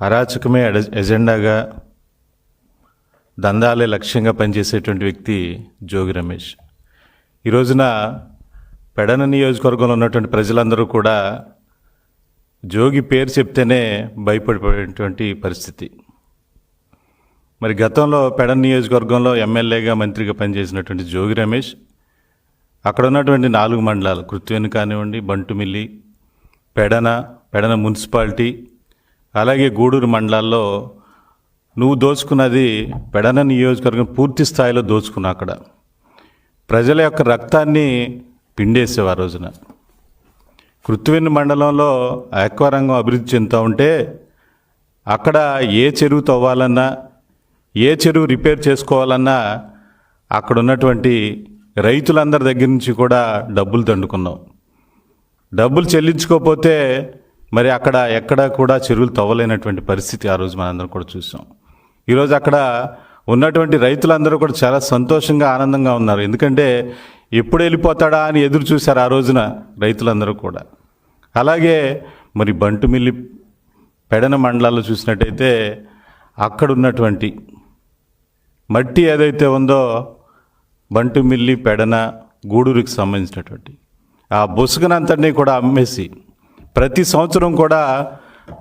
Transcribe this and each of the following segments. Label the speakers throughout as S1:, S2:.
S1: అరాచకమే ఎజెండాగా దందాలే లక్ష్యంగా పనిచేసేటువంటి వ్యక్తి జోగి రమేష్. ఈ రోజున పెడన నియోజకవర్గంలో ఉన్నటువంటి ప్రజలందరూ కూడా జోగి పేరు చెప్తేనే భయపడిపోయేటువంటి పరిస్థితి. మరి గతంలో పెడన నియోజకవర్గంలో ఎమ్మెల్యేగా మంత్రిగా పనిచేసినటువంటి జోగి రమేష్ అక్కడ ఉన్నటువంటి నాలుగు మండలాలు కృత్వేని కానివ్వండి బంటుమిల్లి పెడన పెడన మున్సిపాలిటీ అలాగే గూడూరు మండలాల్లో నువ్వు దోచుకున్నది పెడన నియోజకవర్గం పూర్తి స్థాయిలో దోచుకున్నా అక్కడ. ప్రజల యొక్క రక్తాన్ని పిండేసేవి ఆ రోజున? కృత్వేని మండలంలో ఆక్వారంగం అభివృద్ధి చెందుతూ ఉంటే అక్కడ ఏ చెరువు తవ్వాలన్నా ఏ చెరువు రిపేర్ చేసుకోవాలన్నా అక్కడ ఉన్నటువంటి రైతులందరి దగ్గర నుంచి కూడా డబ్బులు దండుకున్నాం. డబ్బులు చెల్లించుకోకపోతే మరి అక్కడ ఎక్కడ కూడా చెరువులు తవ్వలేనటువంటి పరిస్థితి ఆ రోజు మనందరం కూడా చూసాం. ఈరోజు అక్కడ ఉన్నటువంటి రైతులందరూ కూడా చాలా సంతోషంగా ఆనందంగా ఉన్నారు. ఎందుకంటే ఎప్పుడు వెళ్ళిపోతాడా అని ఎదురు చూశారు ఆ రోజున రైతులందరూ కూడా. అలాగే మరి బంటుమిల్లి పెడన మండలాల్లో చూసినట్టయితే అక్కడ ఉన్నటువంటి మట్టి ఏదైతే ఉందో బంటుమిల్లి పెడన గూడూరుకి సంబంధించినటువంటి ఆ బుసుగనంతటినీ కూడా అమ్మేసి ప్రతి సంవత్సరం కూడా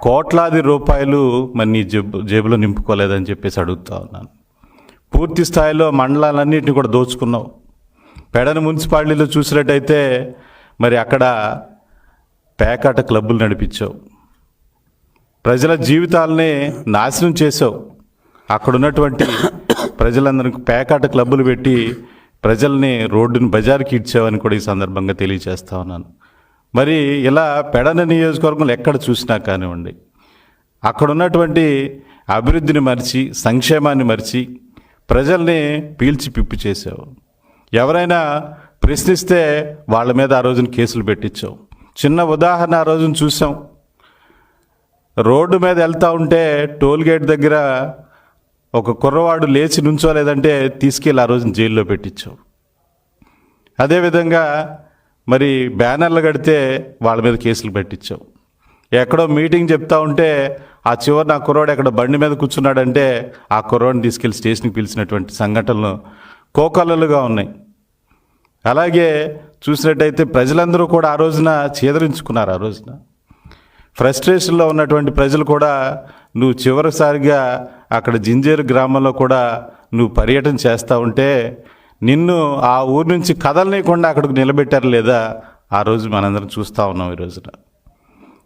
S1: కోట్లాది రూపాయలు మరి నీ జేబు జేబులో నింపుకోలేదని చెప్పేసి అడుగుతా ఉన్నాను. పూర్తి స్థాయిలో మండలాలన్నింటినీ కూడా దోచుకున్నావు. పెడన మున్సిపాలిటీలో చూసినట్టయితే మరి అక్కడ పేకాట క్లబ్బులు నడిపించావు. ప్రజల జీవితాలని నాశనం చేసావు అక్కడ ఉన్నటువంటి ప్రజలందరికీ పేకాట క్లబ్బులు పెట్టి ప్రజల్ని రోడ్డుని బజార్కి ఇచ్చావని కూడా ఈ సందర్భంగా తెలియజేస్తా ఉన్నాను. మరి ఇలా పెడన నియోజకవర్గంలో ఎక్కడ చూసినా కానివ్వండి అక్కడ ఉన్నటువంటి అభివృద్ధిని మరిచి సంక్షేమాన్ని మరిచి ప్రజల్ని పీల్చి పిప్పి చేసావు ఎవరైనా ప్రశ్నిస్తే వాళ్ళ మీద ఆ రోజున కేసులు పెట్టించావు. చిన్న ఉదాహరణ ఆ రోజున చూసాం. రోడ్డు మీద వెళ్తూ ఉంటే టోల్ గేట్ దగ్గర ఒక కుర్రవాడు లేచి నుంచోలేదంటే తీసుకెళ్ళి ఆ రోజున జైల్లో పెట్టించావు. అదేవిధంగా మరి బ్యానర్లు కడితే వాళ్ళ మీద కేసులు పెట్టించావు. ఎక్కడో మీటింగ్ చెప్తా ఉంటే ఆ చివరి నా కుర్రాడు ఎక్కడ బండి మీద కూర్చున్నాడంటే ఆ కుర్రాడిని తీసుకెళ్ళి స్టేషన్కి పిలిచినటువంటి సంఘటనలు కోకలలుగా ఉన్నాయి. అలాగే చూసినట్టయితే ప్రజలందరూ కూడా ఆ రోజున చేదరించుకున్నారు ఆ రోజున. ఫ్రస్ట్రేషన్లో ఉన్నటువంటి ప్రజలు కూడా నువ్వు చివరిసారిగా అక్కడ జింజేరు గ్రామంలో కూడా నువ్వు పర్యటన చేస్తూ ఉంటే నిన్ను ఆ ఊరు నుంచి కదలనీయకుండా అక్కడికి నిలబెట్టారు లేదా? ఆ రోజు మనందరం చూస్తూ ఉన్నాం ఈ రోజున.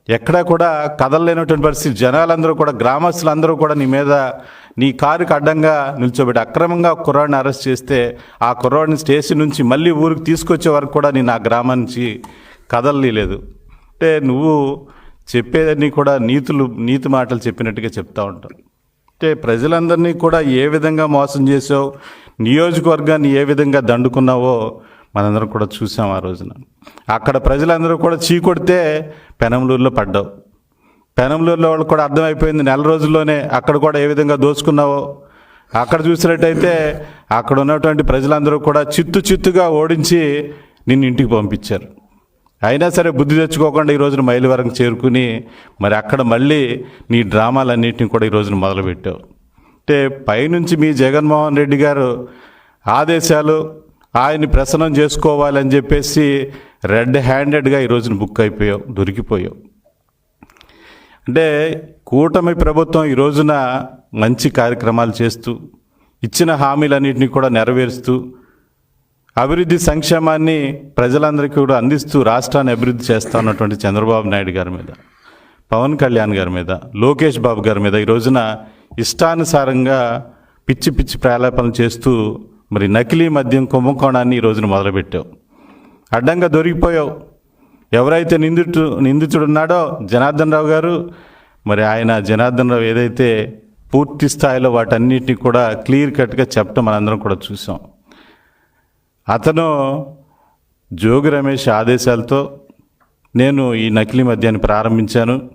S1: ఎక్కడా కూడా కదలలేనటువంటి పరిస్థితి. జనాలందరూ కూడా గ్రామస్తులందరూ కూడా నీ మీద నీ కారుకి అడ్డంగా నిల్చోబెట్టి అక్రమంగా కుర్రాడిని అరెస్ట్ చేస్తే ఆ కుర్రాడిని స్టేషన్ నుంచి మళ్ళీ ఊరికి తీసుకొచ్చే వరకు కూడా నేను ఆ గ్రామం నుంచి కదలలేదు అంటే నువ్వు చెప్పేదన్నీ కూడా నీతులు నీతి మాటలు చెప్పినట్టుగా చెప్తూ ఉంటావు అంటే ప్రజలందరినీ కూడా ఏ విధంగా మోసం చేసావు నియోజకవర్గాన్ని ఏ విధంగా దండుకున్నావో మనందరం కూడా చూసాం ఆ రోజున. అక్కడ ప్రజలందరూ కూడా చీకొడితే పెనంలూరులో పడ్డావు. పెనంలూరులో వాళ్ళు కూడా అర్థమైపోయింది నెల రోజుల్లోనే అక్కడ కూడా ఏ విధంగా దోచుకున్నావో అక్కడ చూసినట్టయితే అక్కడ ఉన్నటువంటి ప్రజలందరూ కూడా చిత్తు చిత్తుగా ఓడించి నిన్ను ఇంటికి పంపించారు. అయినా సరే బుద్ధి తెచ్చుకోకుండా ఈ రోజున మైలు వరకు చేరుకుని మరి అక్కడ మళ్ళీ నీ డ్రామాలన్నింటినీ కూడా ఈ రోజున మొదలుపెట్టావు. అంటే పైనుంచి మీ జగన్మోహన్ రెడ్డి గారు ఆదేశాలు ఆయన్ని ప్రసన్నం చేసుకోవాలని చెప్పేసి రెడ్ హ్యాండెడ్గా ఈ రోజున బుక్ అయిపోయావు దొరికిపోయావు. అంటే కూటమి ప్రభుత్వం ఈ రోజున మంచి కార్యక్రమాలు చేస్తూ ఇచ్చిన హామీలన్నింటినీ కూడా నెరవేరుస్తూ అభివృద్ధి సంక్షేమాన్ని ప్రజలందరికీ కూడా అందిస్తూ రాష్ట్రాన్ని అభివృద్ధి చేస్తా ఉన్నటువంటి చంద్రబాబు నాయుడు గారి మీద పవన్ కళ్యాణ్ గారి మీద లోకేష్ బాబు గారి మీద ఈ రోజున ఇష్టానుసారంగా పిచ్చి పిచ్చి ప్రాలాపనలు చేస్తూ మరి నకిలీ మద్యం కుంభకోణాన్ని ఈ రోజున మొదలుపెట్టావు. అడ్డంగా దొరికిపోయావు. ఎవరైతే నిందితు నిందితుడు ఉన్నాడో జనార్దన్ రావు గారు మరి ఆయన జనార్దన్ రావు ఏదైతే పూర్తి స్థాయిలో వాటన్నిటిని కూడా క్లియర్ కట్గా చెప్పడం మనందరం కూడా చూసాం. అతను జోగి రమేష్ ఆదేశాలతో నేను ఈ నకిలీ మద్యాన్ని ప్రారంభించాను.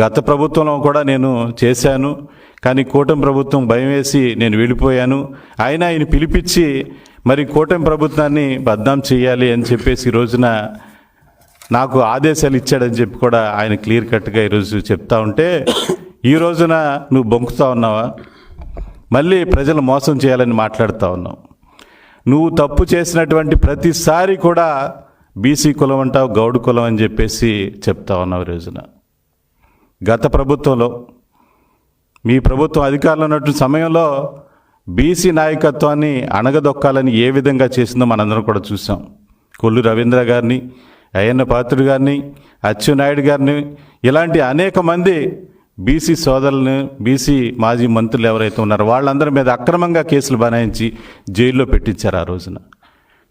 S1: గత ప్రభుత్వంలో కూడా నేను చేశాను. కానీ కూటమి ప్రభుత్వం భయం వేసి నేను వెళ్ళిపోయాను. అయినా ఆయన పిలిపించి మరి కూటమి ప్రభుత్వాన్ని బద్నాం చేయాలి అని చెప్పేసి ఈ రోజున నాకు ఆదేశాలు ఇచ్చాడని చెప్పి కూడా ఆయన క్లియర్ కట్గా ఈరోజు చెప్తా ఉంటే ఈ రోజున నువ్వు బొంకుతా ఉన్నావా? మళ్ళీ ప్రజలు మోసం చేయాలని మాట్లాడుతూ ఉన్నావు. నువ్వు తప్పు చేసినటువంటి ప్రతిసారి కూడా బీసీ కులం అంటావు గౌడు కులం అని చెప్పేసి చెప్తా ఉన్నావు రోజున. గత ప్రభుత్వంలో మీ ప్రభుత్వం అధికారంలో ఉన్నటువంటి సమయంలో బీసీ నాయకత్వాన్ని అణగదొక్కాలని ఏ విధంగా చేసిందో మనందరం కూడా చూసాం. కొల్లు రవీంద్ర గారిని అయ్యన్న పాత్రుడు గారిని అచ్చెన్నాయుడు గారిని ఇలాంటి అనేక మంది బీసీ సోదరులను బీసీ మాజీ మంత్రులు ఎవరైతే ఉన్నారో వాళ్ళందరి మీద అక్రమంగా కేసులు బనాయించి జైల్లో పెట్టించారు ఆ రోజున.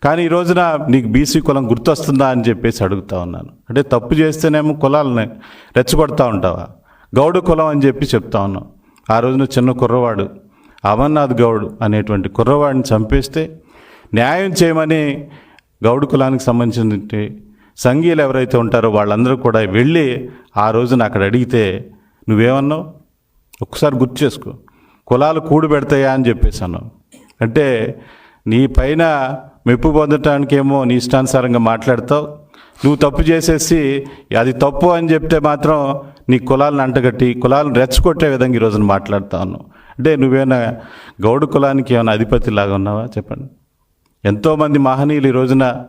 S1: కానీ ఈ రోజున నీకు బీసీ కులం గుర్తొస్తుందా అని చెప్పేసి అడుగుతా ఉన్నాను. అంటే తప్పు చేస్తేనేమో కులాలని రెచ్చగొడతా ఉంటావా? గౌడు కులం అని చెప్పి చెప్తా ఉన్నాం. ఆ రోజున చిన్న కుర్రవాడు అమర్నాథ్ గౌడ్ అనేటువంటి కుర్రవాడిని చంపేస్తే న్యాయం చేయమని గౌడు కులానికి సంబంధించిన సంఘీయులు ఎవరైతే ఉంటారో వాళ్ళందరూ కూడా వెళ్ళి ఆ రోజున అక్కడ అడిగితే నువ్వేమన్నావు? ఒక్కసారి గుర్తు చేసుకో. కులాలు కూడు పెడతాయా అని చెప్పేసాను అంటే నీ పైన మెప్పు పొందటానికేమో నీ ఇష్టానుసారంగా మాట్లాడతావు. నువ్వు తప్పు చేసేసి అది తప్పు అని చెప్తే మాత్రం నీ కులాలను అంటగట్టి కులాలను రెచ్చగొట్టే విధంగా ఈరోజున మాట్లాడుతా ఉన్నావు. అంటే నువ్వేమైనా గౌడు కులానికి ఏమైనా అధిపతి లాగా ఉన్నావా? చెప్పండి. ఎంతోమంది మహనీయులు ఈ రోజున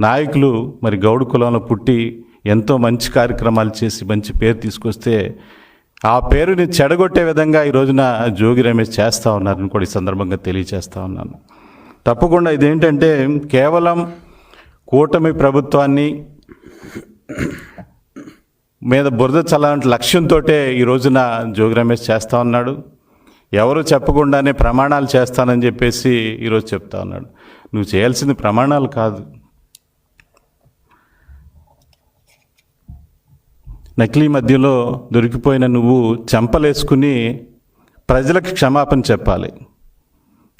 S1: నాయకులు మరి గౌడు కులంలో పుట్టి ఎంతో మంచి కార్యక్రమాలు చేసి మంచి పేరు తీసుకొస్తే ఆ పేరుని చెడగొట్టే విధంగా ఈ రోజున జోగి రమేష్ చేస్తూ ఉన్నారని కూడా ఈ సందర్భంగా తెలియజేస్తూ ఉన్నాను. తప్పకుండా ఇదేంటంటే కేవలం కూటమి ప్రభుత్వాన్ని మీద బురద చల్లాలంటే లక్ష్యంతో ఈ రోజున జోగి రమేష్ చేస్తూ ఉన్నాడు. ఎవరు చెప్పకుండానే ప్రమాణాలు చేస్తానని చెప్పేసి ఈరోజు చెప్తా ఉన్నాడు. నువ్వు చేయాల్సింది ప్రమాణాలు కాదు. నకిలీ మధ్యలో దొరికిపోయిన నువ్వు చెంపలేసుకుని ప్రజలకు క్షమాపణ చెప్పాలి.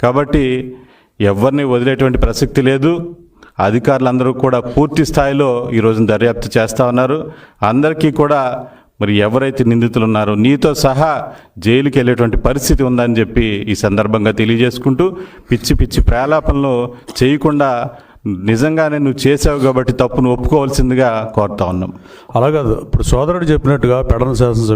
S1: కాబట్టి ఎవరిని వదిలేటువంటి ప్రసక్తి లేదు. అధికారులందరూ కూడా పూర్తి స్థాయిలో ఈరోజు దర్యాప్తు చేస్తూ ఉన్నారు. అందరికీ కూడా మరి ఎవరైతే నిందితులు ఉన్నారో నీతో సహా జైలుకి వెళ్ళేటువంటి పరిస్థితి ఉందని చెప్పి ఈ సందర్భంగా తెలియజేసుకుంటూ పిచ్చి పిచ్చి ప్రాలాపనలు చేయకుండా నిజంగానే నువ్వు చేసావు కాబట్టి తప్పును ఒప్పుకోవాల్సిందిగా కోరుతా ఉన్నాం.
S2: అలాగే ఇప్పుడు సోదరుడు చెప్పినట్టుగా పెడన శాసనసభ